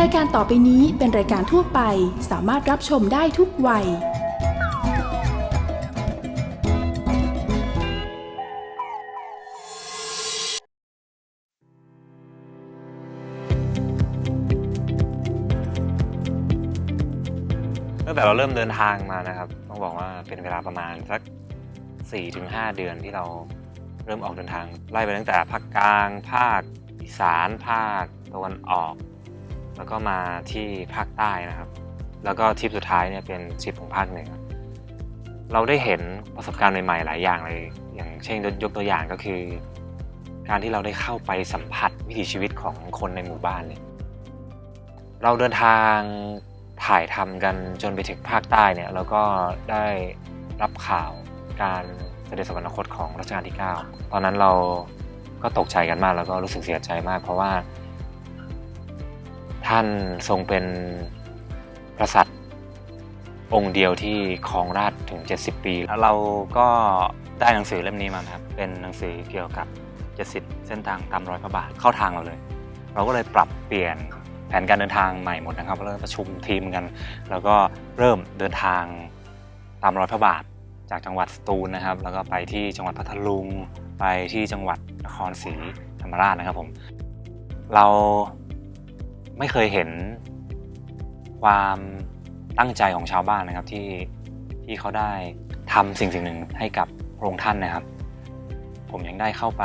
รายการต่อไปนี้เป็นรายการทั่วไป สามารถรับชมได้ทุกวัย ตั้งแต่เราเริ่มเดินทางมานะครับ ต้องบอกว่าเป็นเวลาประมาณสัก 4-5 เดือนที่เราเริ่มออกเดินทางไล่ไปตั้งแต่ภาคกลาง ภาคอีสานภาคตะวันออก แล้วก็มาที่ภาคใต้นะครับ แล้วก็ทริปสุดท้ายเนี่ยเป็นทริปของภาคเหนือเราได้เห็นประสบการณ์ใหม่ๆหลายอย่างเลย อย่างเช่นยกตัวอย่างก็คือ การที่เราได้เข้าไปสัมผัสวิถีชีวิตของคนในหมู่บ้านเนี่ยเราเดินทางถ่ายทำกันจนไปถึงภาคใต้เนี่ยเราก็ได้รับข่าวการเสด็จสวรรคตของรัชกาลที่ 9 ตอนนั้นเราก็ตกใจกันมากแล้วก็รู้สึกเสียใจมาก เพราะว่า ท่านทรงเป็นกษัตริย์องค์เดียวที่ครองราชถึง 70 ปี แล้วเราก็ได้หนังสือเล่มนี้มาครับ เป็นหนังสือเกี่ยวกับ 70 เส้นทางตามรอยพระบาทเข้าทางเราเลย เราก็เลยปรับเปลี่ยนแผนการเดินทางใหม่หมดนะครับเริ่มประชุมทีมกัน แล้วก็เริ่มเดินทางตามรอยพระบาทจากจังหวัดสตูลนะครับ แล้วก็ไปที่จังหวัดพัทลุง ไปที่จังหวัดนครศรีธรรมราชนะครับผม เรา ไม่เคยเห็นความตั้งใจของชาวบ้านนะครับที่ที่เขาได้ทำสิ่งสิ่งหนึ่งให้กับพระองค์ท่านนะครับ ผมยังได้เข้าไป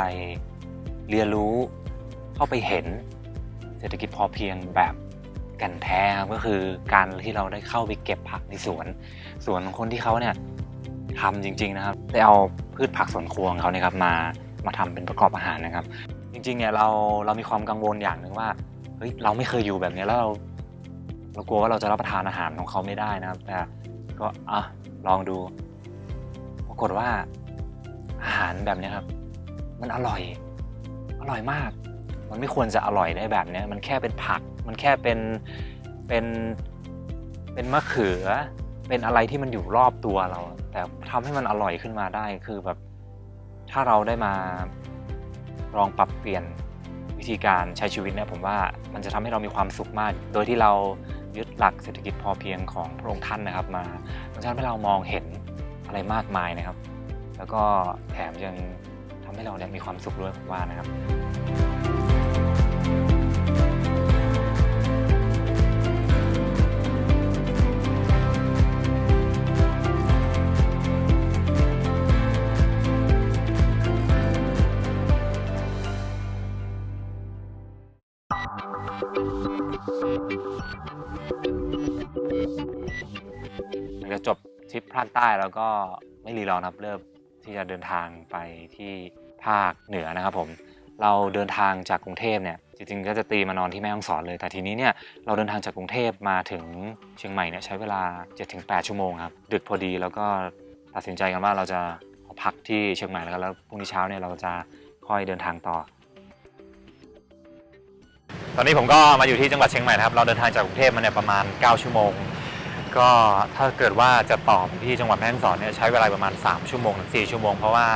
เรียนรู้เข้าไปเห็นเศรษฐกิจพอเพียงแบบแกันแท้ครับก็คือการที่เราได้เข้าไปเก็บผักในสวน สวนของคนที่เขาเนี่ยทำจริง ๆนะครับ ได้เอาพืชผักสวนครัวของเขาเนี่ยครับมามาทำเป็นประกอบอาหารนะครับ จริงๆเนี่ยเราเรามีความกังวลอย่างหนึ่งว่า เฮ้ยเราไม่เคยอยู่แบบนี้แล้วเราเรากลัวว่าเราจะรับประทานอาหารของเขาไม่ได้นะครับ แต่ก็อะลองดูปรากฏว่า อาหารแบบนี้ครับ มันอร่อย อร่อยมาก มันไม่ควรจะอร่อยได้แบบนี้มันแค่เป็นผัก มันแค่เป็นเป็นเป็นมะเขือ เป็นอะไรที่มันอยู่รอบตัวเรา แต่ทำให้มันอร่อยขึ้นมาได้คือแบบ ถ้าเราได้มาลองปรับเปลี่ยน วิธีการใช้ชีวิตเนี่ยผมว่ามันจะทำให้เรามีความสุขมาก โดยที่เรายึดหลักเศรษฐกิจพอเพียงของพระองค์ท่านนะครับ มามันจะทำให้เรามองเห็นอะไรมากมายนะครับ แล้วก็แถมยังทำให้เราเนี่ยมีความสุขด้วยผมว่านะครับาคใต้แล้วก็ไม่รีรอนะครับเริ่มที่จะเดินทางไปที่ภาคเหนือนะครับผมเราเดินทางจากกรุงเทพเนี่ยจริงๆก็จะตีมานอนที่แม่ฮ่องสอนเลย แต่ทีนี้เนี่ยเราเดินทางจากกรุงเทพมาถึงเชียงใหม่เนี่ยใช้เวลา 7-8 ชั่วโมงครับดึกพอดีแล้วก็ตัดสินใจกันว่าเราจะพักที่เชียงใหม่แล้วกันแล้วพรุ่งนี้เช้าเนี่ยเราจะค่อยเดินทางต่อ ตอนนี้ผมก็มาอยู่ที่จังหวัดเชียงใหม่นะครับเราเดินทางจากกรุงเทพมาเนี่ยประมาณ 9 ชั่วโมง ก็ถ้าเกิดว่าจะต่อไปที่จังหวัดแม่ฮ่องสอนเนี่ยใช้เวลาประมาณ 3 ชั่วโมงถึง4ชั่วโมง เพราะว่า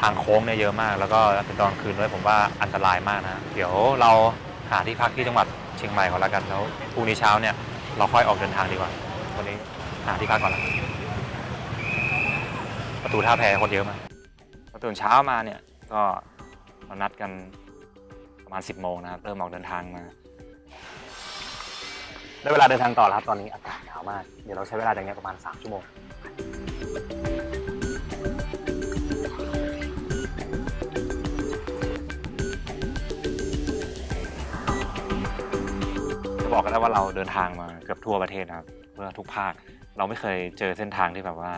ทางโค้งเนี่ยเยอะมาก แล้วก็เป็นตอนคืนด้วยผมว่าอันตรายมากนะ เดี๋ยวเราหาที่พักที่จังหวัดเชียงใหม่ก่อนล้วกันแล้วพรุ่งนี้เช้าเนี่ยเราค่อยออกเดินทางดีกว่าวันนี้หาที่พักก่อนละประตูท่าแพคนเยอะมากพอตื่นเช้ามาเนี่ยก็เรานัดกันประมาณ 10โมงนะครับเริ่มออกเดินทางมา ได้เวลาเดินทางต่อแล้วครับ ตอนนี้อากาศหนาวมาก เดี๋ยวเราใช้เวลาอย่างเงี้ยประมาณ 3 ชั่วโมง จะบอกกันได้ว่าเราเดินทางมาเกือบทั่วประเทศนะครับ เพื่อทุกภาค เราไม่เคยเจอเส้นทางที่แบบว่า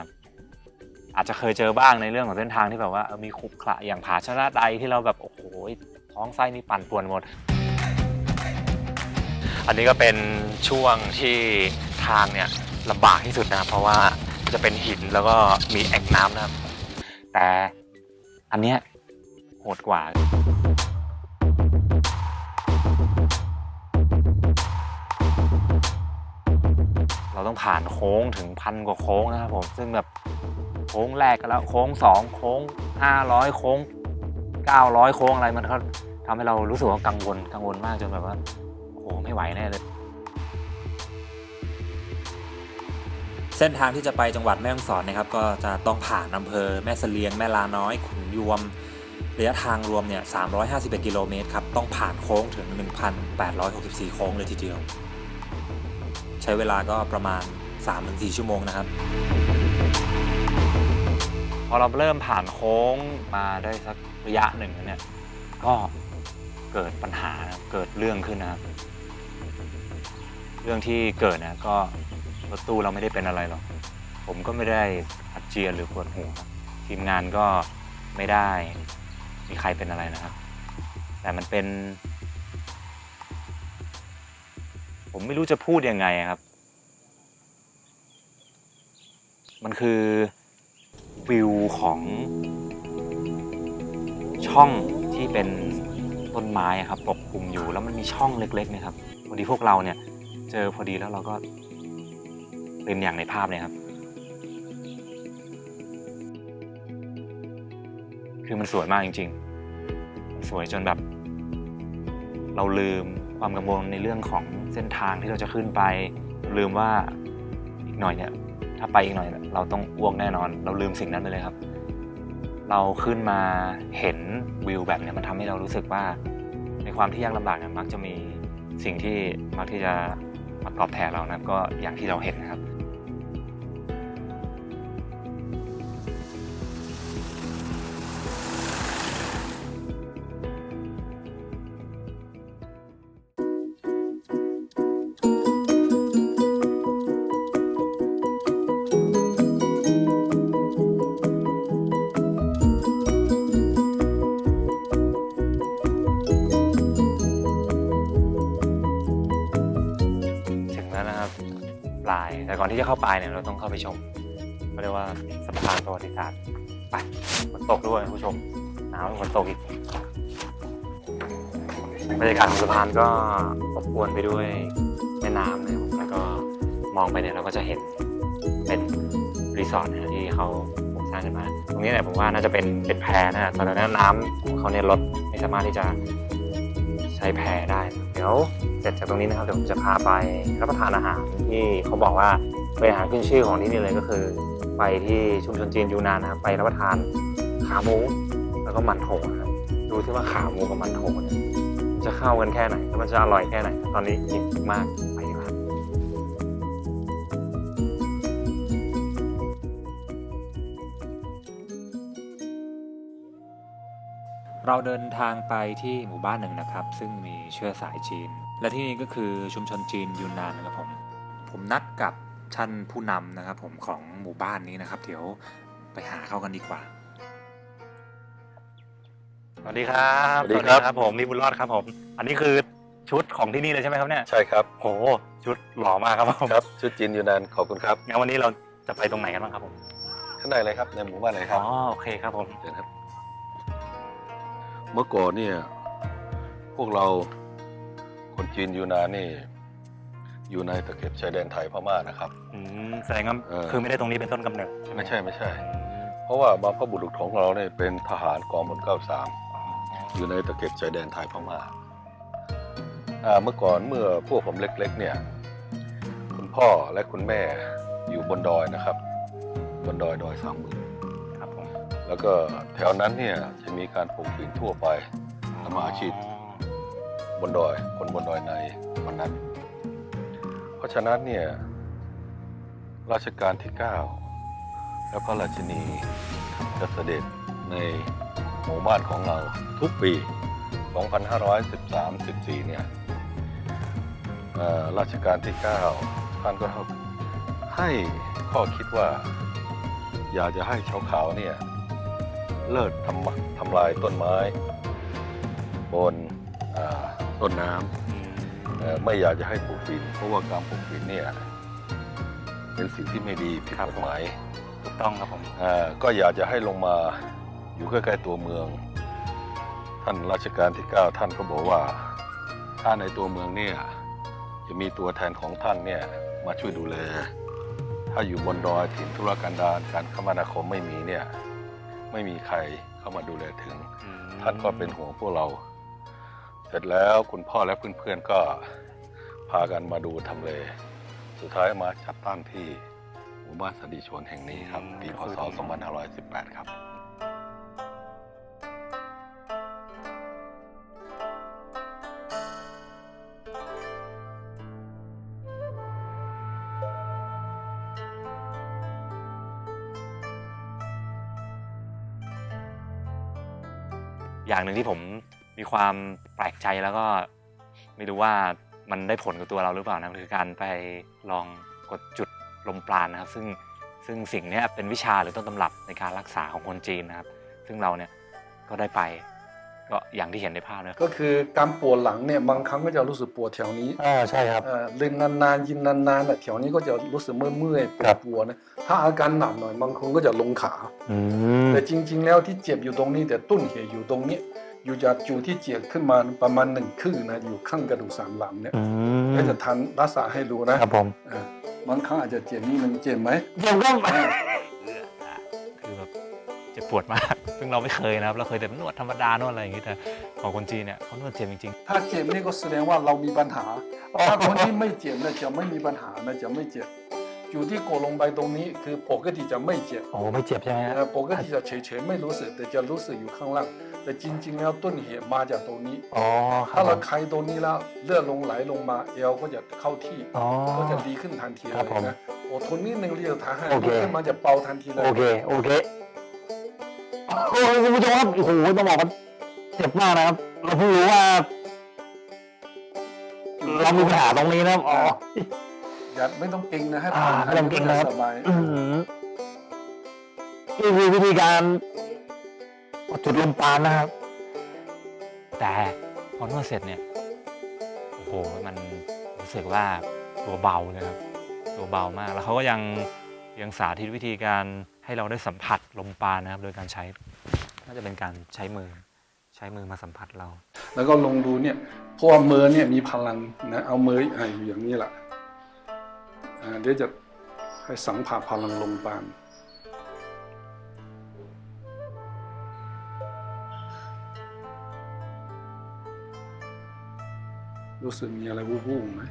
อาจจะเคยเจอบ้างในเรื่องของเส้นทางที่แบบว่าเออมีขรุขระอย่างผาชนะใดที่เราแบบโอ้โหท้องไส้นี่ปั่นป่วนหมด อันนี้ก็เป็นช่วงที่ทางเนี่ยลำบากที่สุดนะครับเพราะว่าจะเป็นหินแล้วก็มีแอ่งน้ำนะครับ แต่อันเนี้ยโหดกว่าเราต้องผ่านโค้งถึงพันกว่าโค้งนะครับผมซึ่งแบบโค้งแรกก็แล้วโค้งสองโค้งห้าร้อยโค้งเก้าร้อยโค้งอะไรมันก็ทำให้เรารู้สึกว่ากังวลกังวลมากจนแบบว่า ไม่ไหวแน่เลย เส้นทางที่จะไปจังหวัดแม่ฮ่องสอนนะครับ ก็จะต้องผ่านอำเภอแม่เสลียง แม่ลาน้อย ขุนยวม ระยะทางรวมเนี่ย 351 กิโลเมตรครับ ต้องผ่านโค้งถึง 1,864 โค้งเลยทีเดียว ใช้เวลาก็ประมาณ 3-4 ชั่วโมงนะครับพอเราเริ่มผ่านโค้งมาได้สักระยะหนึ่งแล้วเนี่ย ก็เกิดปัญหานะเกิดเรื่องขึ้นนะครับ เรื่องที่เกิดนะก็รถตู้เราไม่ได้เป็นอะไรหรอก ผมก็ไม่ได้อาเจียนหรือปวดหัวทีมงานก็ไม่ได้มีใครเป็นอะไรนะครับ แต่มันเป็น ผมไม่รู้จะพูดยังไงครับ มันคือวิวของช่องที่เป็นต้นไม้ครับปกคลุมอยู่แล้วมันมีช่องเล็กๆนะครับพอดีพวกเราเนี่ย เจอพอดีแล้วเราก็เป็นอย่างในภาพเนี่ยครับ คือมันสวยมากจริง ๆ สวยจนแบบ เราลืมความกังวลในเรื่องของเส้นทางที่เราจะขึ้นไป ลืมว่าอีกหน่อยเนี่ย ถ้าไปอีกหน่อยเนี่ยเราต้องอ้วกแน่นอน เราลืมสิ่งนั้นไปเลยครับ เราขึ้นมาเห็นวิวแบบเนี้ยมันทำให้เรารู้สึกว่า ในความที่ยากลำบากเนี่ยมักจะมีสิ่งที่มักที่จะ มาตอบแทนเรานะครับก็อย่างที่เราเห็นนะครับ แล้วนะครับ ปลาย แต่ก่อนที่จะเข้าปลายเนี่ยเราต้องเข้าไปชมเขาเรียกว่าสะพานประวัติศาสตร์ ไปฝนตกด้วยคุณผู้ชม หนาวฝนตกอีก บรรยากาศของสะพานก็อบอวนไปด้วยแม่น้ำนะครับแล้วก็มองไปเนี่ยเราก็จะเห็นเป็นรีสอร์ทนะที่เขาสร้างขึ้นมา ตรงนี้เนี่ยผมว่าน่าจะเป็นเป็นแพนะฮะตอนนั้นน้ำของเขาเนี่ยลดไม่สามารถที่จะใช้แพได้ เดี๋ยว เสร็จจากตรงนี้นะครับเดี๋ยวผมจะพาไปรับประทานอาหารที่เขาบอกว่าเป็นอาหารขึ้นชื่อของที่นี่เลยก็คือ ไปที่ชุมชนจีนยูนานนะครับไปรับประทานขาหมูแล้วก็มันโถนะครับดูที่ว่าขาหมูกับมันโถเนี่ยมันจะเข้ากันแค่ไหนแล้วมันจะอร่อยแค่ไหน ตอนนี้หิวมากไปดีกว่าเราเดินทางไปที่หมู่บ้านหนึ่งนะครับ ซึ่งมีเชื้อสายจีน และที่นี่ก็คือชุมชนจีนยูนนานนะครับผม ผมนัดกับท่านผู้นำนะครับ ผมของหมู่บ้านนี้นะครับ เดี๋ยวไปหาเขากันดีกว่า สวัสดีครับสวัสดีครับ ผมนี่บุญรอดครับผม อันนี้คือชุดของที่นี่เลยใช่ไหมครับเนี่ย ใช่ครับโหชุดหล่อมากครับผมครับชุดจีนยูนานขอบคุณครับงั้นวันนี้เราจะไปตรงไหนกันบ้างครับผมข้างในเลยครับในหมู่บ้านเลยคอ๋รับอโอเคครับผมเชิญครับ เมื่อก่อนเนี่ย พวกเรา คนจีนยูนานนี่ อยู่ในตะเข็บชายแดนไทยพม่านะครับ อืมแสดงว่าเออ คือไม่ได้ตรงนี้เป็นต้นกำเนิดใช่ไหมไม่ใช่ไม่ใช่ อืมเพราะว่าบรรพบุรุษของเราเนี่ยเป็นทหารกองพลเก้าสามอ๋ออยู่ในตะเข็บชายแดนไทยพม่าอ่าเมื่อก่อนเมื่อพวกผมเล็กๆ เนี่ย คุณพ่อและคุณแม่อยู่บนดอยนะครับ บนดอยดอยสามหมื่นครับผมแล้วก็แถวนั้นเนี่ยจะมีการปลูกฝิ่นทั่วไป ทำอาชีพ บนดอย คนบนดอยในวันนั้น เพราะฉะนั้นเนี่ยรัชกาลที่ 9 และพระราชินีจะเสด็จในหมู่บ้านของเราทุกปี 2513-14 เนี่ยรัชกาลที่ 9 ท่านก็ให้ข้อคิดว่า อยากจะให้ชาวเขาเนี่ยเลิกทำทำลายต้นไม้ บนอ่า ต้นน้ำอืมเอ่อไม่อยากจะให้ปลูกฝิ่นเพราะว่าการปลูกฝิ่นเนี่ยเป็นสิ่งที่ไม่ดีผิดกฎหมายถูกต้องครับผมอ่าก็อยากจะให้ลงมาอยู่ใกล้ๆตัวเมือง ท่านรัชกาลที่ 9 ท่านก็บอกว่า ถ้าในตัวเมืองเนี่ยจะมีตัวแทนของท่านเนี่ยมาช่วยดูแล ถ้าอยู่บนดอยถิ่นธุรกันดารการคมนาคมไม่มีเนี่ยไม่มีใครเข้ามาดูแลถึงอืมท่านก็เป็นห่วงพวกเราเส ร็จแล้วคุณพ่อและเพื่อนๆก็พากันมาดูทำเล สุดท้ายมาจัดตั้งที่หมู่บ้านสดีชนแห่งนี้ครับ ปีพศ 2518 ครับ อย่างหนึ่งที่ผม มีความแปลกใจแล้วก็ไม่รู้ว่ามันได้ผลกับตัวเราหรือเปล่านะคือการไปลองกดจุดลมปราณนะครับ ซึ่งซึ่งสิ่งนี้เป็นวิชาหรือต้นตำรับในการรักษาของคนจีนนะครับ ซึ่งเราเนี่ยก็ได้ไป ก็อย่างที่เห็นในภาพนะครับก็คือการปวดหลังเนี่ยบางครั้งก็จะรู้สึกปวดแถวนี้อ่าใช่ครับเอ่อเล่นนานๆยินนานๆน่ะแถวนี้ก็จะรู้สึกเมื่อยๆปครัวดบปวดนะถ้าอาการหนักหน่อยบางคนก็จะลงขา อืมแต่จริง ๆ แล้วที่เจ็บอยู่ตรงนี้แต่ต้นเหตุอยู่ตรงนี้ อยู่จากจุดที่เจ็บขึ้นมาประมาณหนึ่งครึ่งนะอยู่ข้างกระดูกสันหลังเนี่ยอืมก็จะทันรักษาให้ดูนะครับผม เออบางครั้งอาจจะเจ็บนี่มันเจ็บไหมเยี่ยมก็คือแบบเจ็บ ปวดมาก ซึ่งเราไม่เคยนะครับ เราเคยแต่นวดธรรมดานวดอะไรอย่างงี้แต่ของคนจีนเนี่ยเขานวดเจ็บจริงถ้าเจ็บนี่ก็แสดงว่าเรามีปัญหา ถ้าคนที่ไม่เจ็บเนี่ยจะไม่มีปัญหานะจะไม่เจ็บ อยู่ที่กดลงไปตรงนี้คือปกติจะไม่เจ็บ โอ้ไม่เจ็บใช่ไหมฮะเอ่อปกติจะเฉยๆไม่รู้สึกแต่จะรู้สึกอยู่ข้างล่าง แต่จริง ๆ แล้วต้นเหตุมาจากตรงนี้ อ๋อครัถ้าบผเรามคลายตรงนี้แล้วเลือดลงไหลลงมาเอวก็จะเข้าที่อ๋อก็จะดีขึ้นทันทีเลครับยผมนะอดทนนิดนึงเรียกทหารโอเคขึ้นมาจะเป่าทันทีเลย โอเค โอเค โอ้ยคุณผู้ชมครับโอ้โหต้องบอกว่าเจ็บมากนะครับ เราเพิ่งรู้ว่า เรามีปัญหาตรงนี้นะครับอ๋อ อย่าไม่ต้องเก่งนะให้อ่าผ่านไม่ต้องเกร็งนะครับ สบายอืมนี่คือวิธีการกดจุดลมปราณนะครับๆแต่พอนวดเสร็จเนี่ย โอ้โห มันรู้สึกว่าตัวเบาเลยครับ ตัวเบามาก แล้วเขาก็ยังยังสาธิตวิธีการให้เราได้สัมผัส ลมปราณนะครับ โดยการใช้ น่าจะเป็นการใช้มือ ใช้มือมาสัมผัสเรา แล้วก็ลงดูเนี่ยเพราะว่ามือเนี่ยมีพลังนะเอามืออ่าอยู่อย่างนี้แหละอ่าเดี๋ยวจะให้สังผัสพลังลงปานรู้สึกมีอะไรวูบๆไหม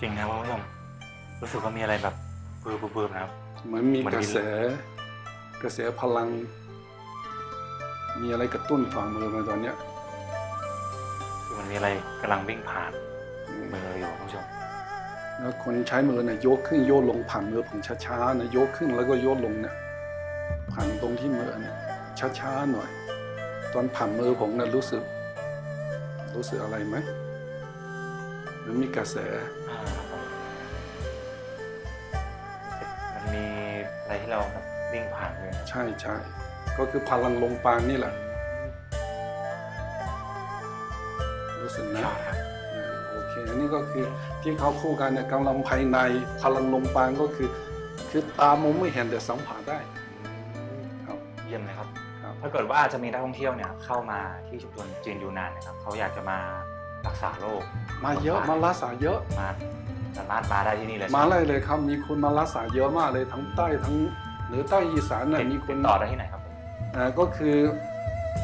จริงนะคุณผู้ชมรู้สึกว่ามีอะไรแบบเบื่อๆนะครับ เหมือนมีเหมือนกระมีแส กระแสพลัง มีอะไรกระตุ้นฝ่ามือมาตอนเนี้ยคือมันมีอะไรกำลังวิ่งผ่านมืออยู่คุณผู้ชมแล้วคนใช้มือเนี่ยยกขึ้นโยกลงผ่านมือผมช้าๆนะยกขึ้นแล้วก็โยกลงเนี่ยผ่านตรงที่มือเนี่ยช้าๆหน่อย ตอนผ่านมือผมเนี่ยรู้สึก รู้สึกอะไรไหมมันมีกระแสอ่าครับผมมันมีอะไรที่เราแบบ วิ่งผ่านเลยใช่ใช่ก็คือพลังลงปานนี่แหละ รู้สึกนะครับอ่าโอเคอันนี้ก็คือที่เขาคู่กันเนี่ยกำลังภายในพลังลมปานก็คือ คือตามองไม่เห็นแต่สัมผัสได้ครับเยี่ยมเลยครับครับ ถ้าเกิดว่าจะมีนักท่องเที่ยวเนี่ยเข้ามาที่ชุมชนจีนยูนานนะครับเขาอยากจะมารักษาโรคมาเยอะมารักษาเยอะมาสามารถมาได้ที่นี่เลยมาใช่ไหเลยเลยครับมีคนมารักษาเยอะมากเลยทั้งใต้ทั้ง เหนือใต้อีสานน่ะติดมีคนติดต่อได้ที่ไหนครับผมอ่าก็คือ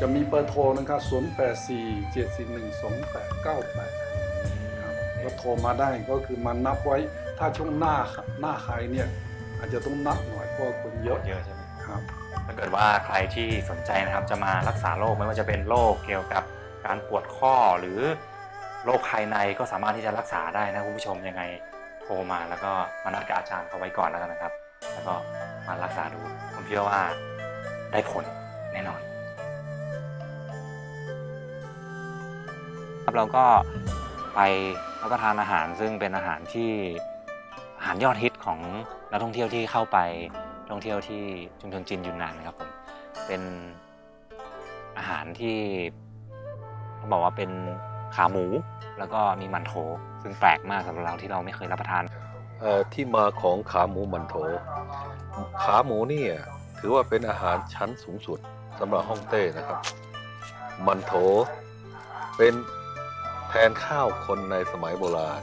จะมีเบอร์โทรนะครับ0 8 4 7 4 1 2 8 9 8ครับก็โทรมาได้ก็คือมานับไว้ถ้าช่วงหน้าหน้าใครเนี่ย อาจจะต้องนับหน่อยเพราะว่าคนเยอะเยอะใช่ไหมครับถ้าเกิดว่าใครที่สนใจนะครับจะมารักษาโรคไม่ว่าจะเป็นโรคเกี่ยวกับการปวดข้อหรือโรคภายในก็สามารถที่จะรักษาได้นะคุณผู้ชมยังไงโทรมาแล้วก็มานัดกับอาจารย์เขาไว้ก่อนแล้วกันนะครับ แล้วก็มารักษาดู ผมเชื่อว่าได้ผลแน่นอนครับเราก็ไปรับประทานอาหารซึ่งเป็นอาหารที่อาหารยอดฮิตของนักท่องเที่ยวที่เข้าไปท่องเที่ยวที่ชุมชนจีนยูนนานนะครับผมเป็นอาหารที่ต้องบอกว่าเป็นขาหมู แล้วก็มีหมันโถซึ่งแปลกมากสำหรับเราที่เราไม่เคยรับประทาน ที่มาของขาหมูหมันโถ ขาหมูเนี่ยถือว่าเป็นอาหารชั้นสูงสุดสำหรับฮ่องเต้นะครับ มันโถเป็นแทนข้าวคนในสมัยโบราณ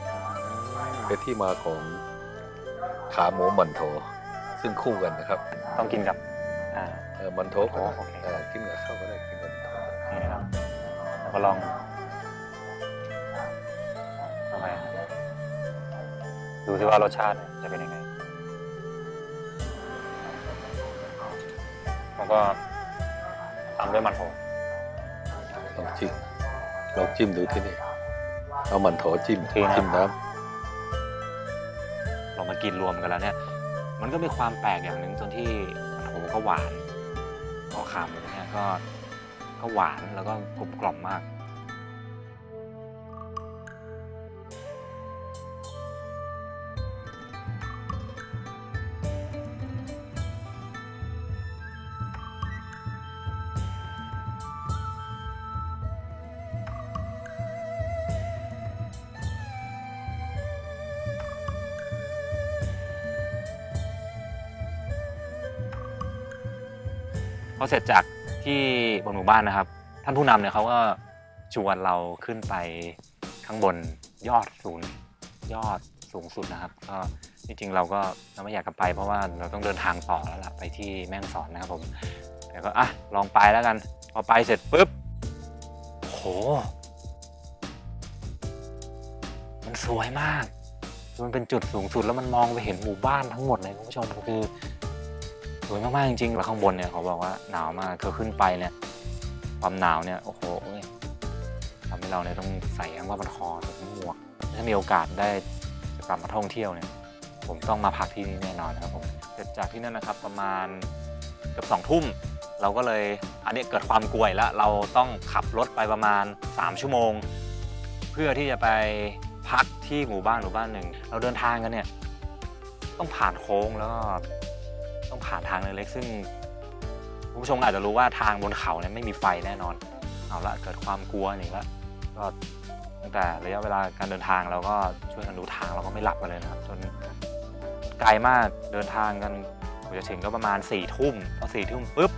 เป็นที่มาของขาหมูหมันโถ ซึ่งคู่กันนะครับต้องกินกับอ่า เอ่อมันโถก็ได้โอเค เอ่อกินกับข้าวก็ได้กินกับมันโถนี่นะครับแล้วก็ลอง ดูสิว่ารสชาติเนี่ยจะเป็นยังไง แล้วก็ตามด้วยมันโถลองจิ้มลองจิ้มดูที่นี่เอามันโถจิ้มทีนะจิ้มน้เรามากินรวมกันแล้วเนี่ย มันก็มีความแปลกอย่างหนึ่งตรงที่มันโถก็หวานก็ขาหมูเนี่ยก็ก็หวานแล้วก็กลมกล่อมมาก พอเสร็จจากที่บนหมู่บ้านนะครับ ท่านผู้นำเนี่ยเขาก็ชวนเราขึ้นไปข้างบนยอดศูนย์ยอดสูงสุดนะครับ ก็จริงๆเราก็เราไม่อยากกลับไป เพราะว่าเราต้องเดินทางต่อแล้วล่ะไปที่แม่งสอนนะครับผมแต่ก็อะลองไปแล้วกัน พอไปเสร็จปุ๊บโหมันสวยมาก มันเป็นจุดสูงสุดแล้วมันมองไปเห็นหมู่บ้านทั้งหมดเลยคุณผู้ชมคือ สวยมากๆจริงๆ แล้วข้างบนเนี่ยเขาบอกว่าหนาวมากคือขึ้นไปเนี่ย ความหนาวเนี่ย โอ้โหทำให้เราเนี่ยต้องใส่ทั้งว่ามันคอถึงหมวก ถ้ามีโอกาสได้กลับมาท่องเที่ยวเนี่ย ผมต้องมาพักที่นี่แน่นอนนะครับผมเสร็จจากที่นั่นนะครับประมาณเกือบสองทุ่มเราก็เลยอันนี้เกิดความกลัวอีกแล้วเราต้องขับรถไปประมาณ 3 ชั่วโมง เพื่อที่จะไปพักที่หมู่บ้านหมู่บ้านหนึ่ง เราเดินทางกันเนี่ย ต้องผ่านโค้งแล้วก็ ผ่านทางเล็กๆซึ่งคุณผู้ชมอาจจะรู้ว่าทางบนเขาเนี่ยไม่มีไฟแน่นอน เอาละเกิดความกลัวนี่ละก็ตั้งแต่ระยะเวลาการเดินทางเราก็ช่วยกันดูทางเราก็ไม่หลับกันเลยนะครับจนไกลมากเดินทางกันกว่าจะถึงก็ประมาณ4ี่ทุ่มพอสี่ทุ่มปุ๊บ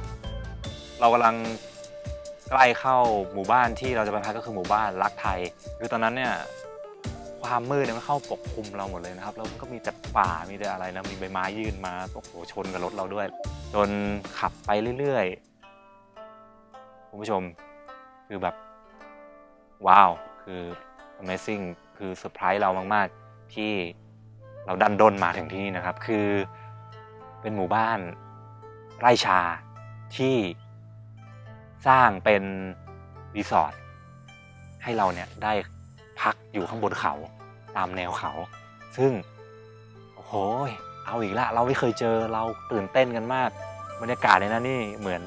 เรากำลังใกล้เข้าหมู่บ้านที่เราจะไปพักก็คือหมู่บ้านรักไทยคือตอนนั้นเนี่ย ความมืดเนี่ยมันเข้าปกคลุมเราหมดเลยนะครับ แล้วมันก็มีแต่ป่ามีแต่อะไรนะมีใบไม้ยื่นมาโอ้โหชนกับรถเราด้วย จนขับไปเรื่อยๆคุณผู้ชมคือแบบว้าวคือ Amazing คือเซอร์ไพรส์เรามาก ๆ ที่เราดันด้นมาถึงที่นี่นะครับ คือเป็นหมู่บ้านไร่ชาที่สร้างเป็นรีสอร์ทให้เราเนี่ยได้พักอยู่ข้างบนเขา ตามแนวเขา ซึ่งโอ้โหเอาอีกละเราไม่เคยเจอเราตื่นเต้นกันมากบรรยากาศในนั้นนี่เหมือน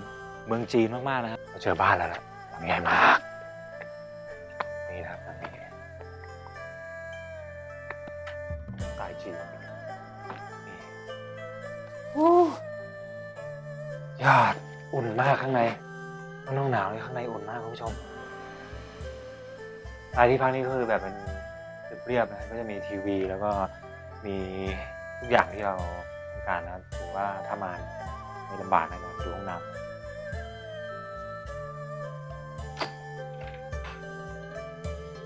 เมืองจีนมากๆนะครับเราเจอบ้านแล้วล่ะหลังใหญ่มากนี่นะครับหลังนี้สไตล์จีนนี่โอ้ยอดอุ่นมากข้างในข้างนอกหนาวเลยข้างในอุ่นมากคุณผู้ชมสถาที่พักนี่ก็คือแบบเป็น เรียบนะก็จะมีทีวี แล้วก็มีทุกอย่างที่เราต้องการนะถือว่าถ้ามาไม่ลำบากแน่นอนดูห้องน้ำ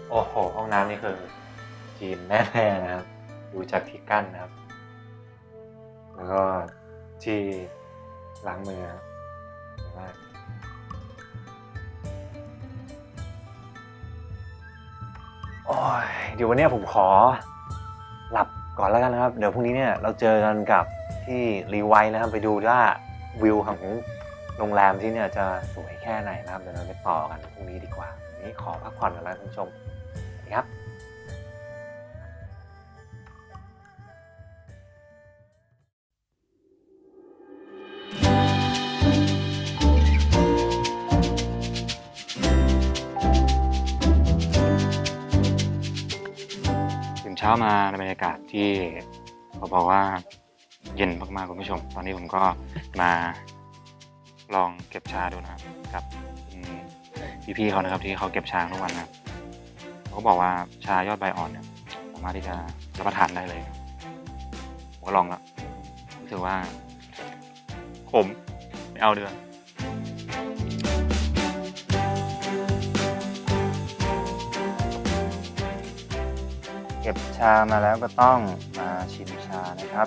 โอ้โห ห้องน้ำนี่คือจีนแน่ๆนะครับ ดูจากที่กั้นนะครับ แล้วก็ที่ล้างมือครับ โอ้ยเดี๋ยววันนี้ผมขอหลับก่อนแล้วกันนะครับ เดี๋ยวพรุ่งนี้เนี่ยเราเจอกันกับที่รีไวท์นะครับ ไปดูว่าวิวของโรงแรมที่เนี่ยจะสวยแค่ไหนนะครับ เดี๋ยวเราไปต่อกันพรุ่งนี้ดีกว่าวันนี้ขอพักผ่อนกันแล้วคุณผู้ชมครับ ช้ามาในบรรยากาศที่เขาบอกว่าเย็นมากๆคุณผู้ชม ตอนนี้ผมก็มาลองเก็บชาดูนะครับกับพี่ๆเขานะครับที่เขาเก็บชาทุกวันนะครับเขาบอกว่าชายอดใบอ่อนเนี่ยสามารถที่จะรับประทานได้เลยผมก็ลองแล้วรู้สึกว่าขมไม่เอาเดือน เก็บชามาแล้วก็ต้องมาชิมชานะครับ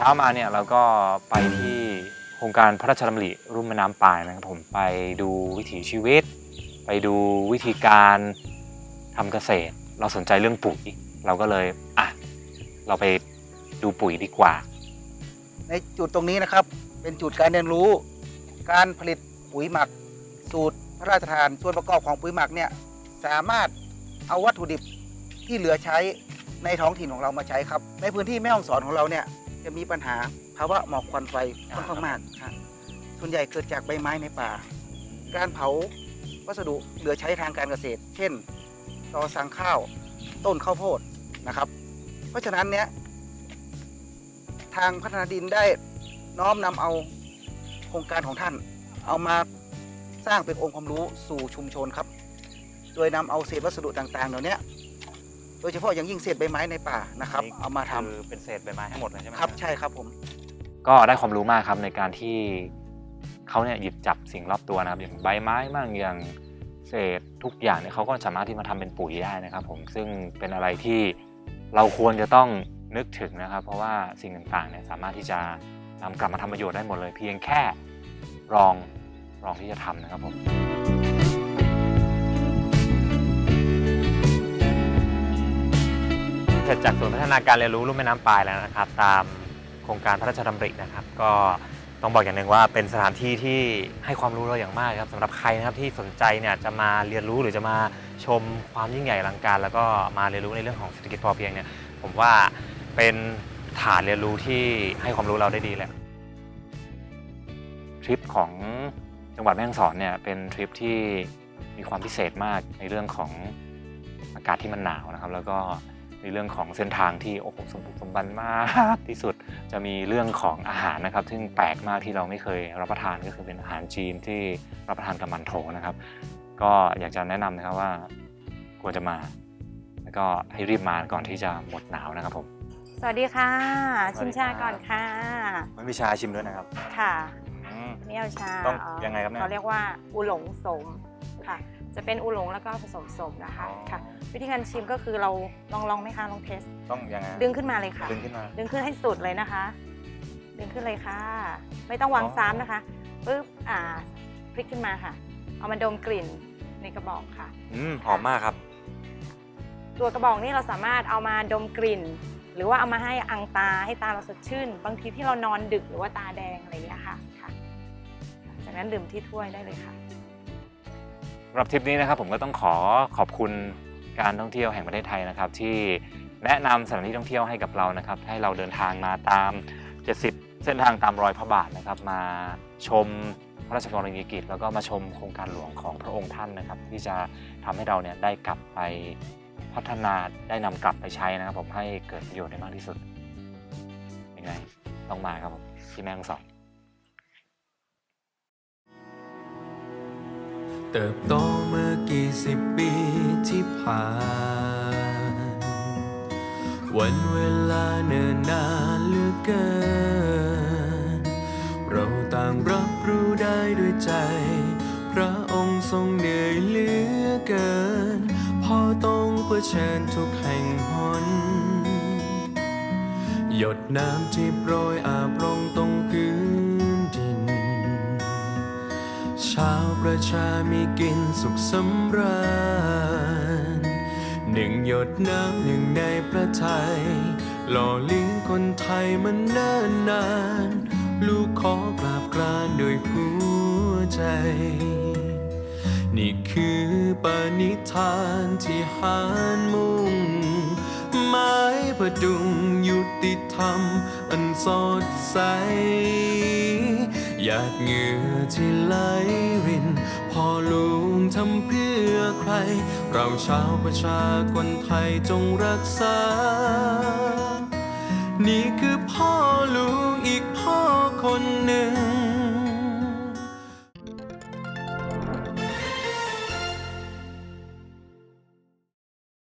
ช้ามาเนี่ยเราก็ไปที่โครงการพระราชดำริรุ่มแม่น้ำปายนะครับผมไปดูวิถีชีวิต ไปดูวิธีการทำเกษตร เราสนใจเรื่องปุ๋ยเราก็เลยอะเราไปดูปุ๋ยดีกว่า ในจุดตรงนี้นะครับ เป็นจุดการเรียนรู้ การผลิตปุ๋ยหมัก สูตรพระราชทานส่วนประกอบของปุ๋ยหมักเนี่ยสามารถเอาวัตถุดิบที่เหลือใช้ในท้องถิ่นของเรามาใช้ครับ ในพื้นที่แม่ฮ่องสอนของเราเนี่ย จะมีปัญหาภาวะหมอกควันไฟค่อนข้างมากครับส่วนใหญ่เกิดจากใบไม้ในป่า การเผาวัสดุเหลือใช้ทางการเกษตร เช่นตอสังข้าวต้นข้าวโพดนะครับ เพราะฉะนั้นเนี่ยทางพัฒนาดินได้น้อมนำเอาโครงการของท่าน เอามาสร้างเป็นองค์ความรู้สู่ชุมชนครับ โดยนำเอาเศษวัสดุต่างๆ เหล่านี้ โดยเฉพาะอย่างยิ่งเศษใบไม้ในป่านะครับ เอามาทำคือเป็นเศษใบไม้ทั้งหมดเลยใช่ไหมครับใช่ครับผมก็ได้ความรู้มากครับในการที่เขาเนี่ยหยิบจับสิ่งรอบตัวนะครับอย่างใบไม้บ้างอย่างเศษทุกอย่างเนี่ยเขาก็สามารถที่มาทำเป็นปุ๋ยได้นะครับ ผมซึ่งเป็นอะไรที่เราควรจะต้องนึกถึงนะครับ เพราะว่าสิ่งต่างๆเนี่ยสามารถที่จะนำกลับมาทำประโยชน์ได้หมดเลย เพียงแค่ลองลองที่จะทำนะครับผม สร็จจากศูนย์พัฒนาการเรียนรู้ลุ่มแม่น้ำปายแล้วนะครับ ตามโครงการพระราชดำรินะครับ ก็ต้องบอกอย่างหนึ่งว่าเป็นสถานที่ที่ให้ความรู้เราอย่างมากครับสำหรับใครนะครับที่สนใจเนี่ยจะมาเรียนรู้หรือจะมาชมความยิ่งใหญ่อลังการ แล้วก็มาเรียนรู้ในเรื่องของเศรษฐกิจพอเพียงเนี่ยผมว่าเป็นฐานเรียนรู้ที่ให้ความรู้เราได้ดีเลยทริปของจังหวัดแม่ฮ่องสอนเนี่ยเป็นทริปที่มีความพิเศษมากในเรื่องของอากาศที่มันหนาวนะครับ แล้วก็ ในเรื่องของเส้นทางที่โอ้โหสมบุกสมบันมากที่สุดจะมีเรื่องของอาหารนะครับ ซึ่งแปลกมากที่เราไม่เคยรับประทานก็คือเป็นอาหารจีนที่รับประทานกับมันโถนะครับ ก็อยากจะแนะนำนะครับว่าควรจะมา แล้วก็ให้รีบมาก่อนที่จะหมดหนาวนะครับผม สวัสดีค่ะสวัชิสมดีชาครับก่อนค่ะ มันมีชาชิมด้วยนะครับค่ะอืม นี่เอาชาต้องเอ่อยังไงครับเนี่ย เขาเรียกว่าอูหลงสมค่ะ จะเป็นอูหลงแล้วก็ผสมสมนะคะอ๋อ ค่ะ วิธีการชิมก็คือเราลองลองไหมคะลองเทส ต้องยังไงดึงขึ้นมาเลยค่ะ ดึงขึ้นมา ดึงขึ้นให้สุดเลยนะคะ ดึงขึ้นเลยค่ะ ไม่ต้องวางอ๋อ ซ้ำนะคะปุ๊บอ่าพลิกขึ้นมาค่ะ เอามาดมกลิ่นในกระบอกค่ะ อืมหอมมากครับ ตัวกระบอกนี่เราสามารถเอามาดมกลิ่น หรือว่าเอามาให้อังตาให้ตาเราสดชื่น บางทีที่เรานอนดึกหรือว่าตาแดงอะไรอย่างเงี้ยค่ะค่ะ จากนั้นดื่มที่ถ้วยได้เลยค่ะ สำหรับทริปนี้นะครับผมก็ต้องขอขอบคุณการท่องเที่ยวแห่งประเทศไทยนะครับ ที่แนะนำสถานที่ท่องเที่ยวให้กับเรานะครับ ให้เราเดินทางมาตาม 70 เส้นทางตามรอยพระบาทนะครับ มาชมพระราชกรณียกิจ แล้วก็มาชมโครงการหลวงของพระองค์ท่านนะครับ ที่จะทำให้เราเนี่ยได้กลับไปพัฒนาได้นำกลับไปใช้นะครับ ผมให้เกิดประโยชน์ได้มากที่สุดยังไงต้องมาครับผมที่แม่งสอน เติบโตเมื่อกี่สิบปีที่ผ่าน วันเวลาเนิ่นนานเหลือเกิน เราต่างรับรู้ได้ด้วยใจ พระองค์ทรงเหนื่อยเหลือเกิน พอต้องเผชิญทุกแห่งหน หยดน้ำที่โปรยอาบลงตรง ชาวประชามีกินสุขสำราญหนึ่งหยดน้ำหนึ่งในพระทัยหล่อเลี้ยงคนไทยมันเนิ่นนาน ลูกขอกราบกรานด้วยหัวใจ นี่คือปณิธานที่หารมุ่งไม้ประดุงยุติธรรมอันสดใส หยาดเหงื่อที่ไหลริน พอลุงทำเพื่อใคร เราชาวประชาคนไทยจงรักษา นี่คือพ่อลุงอีกพ่อคนหนึ่ง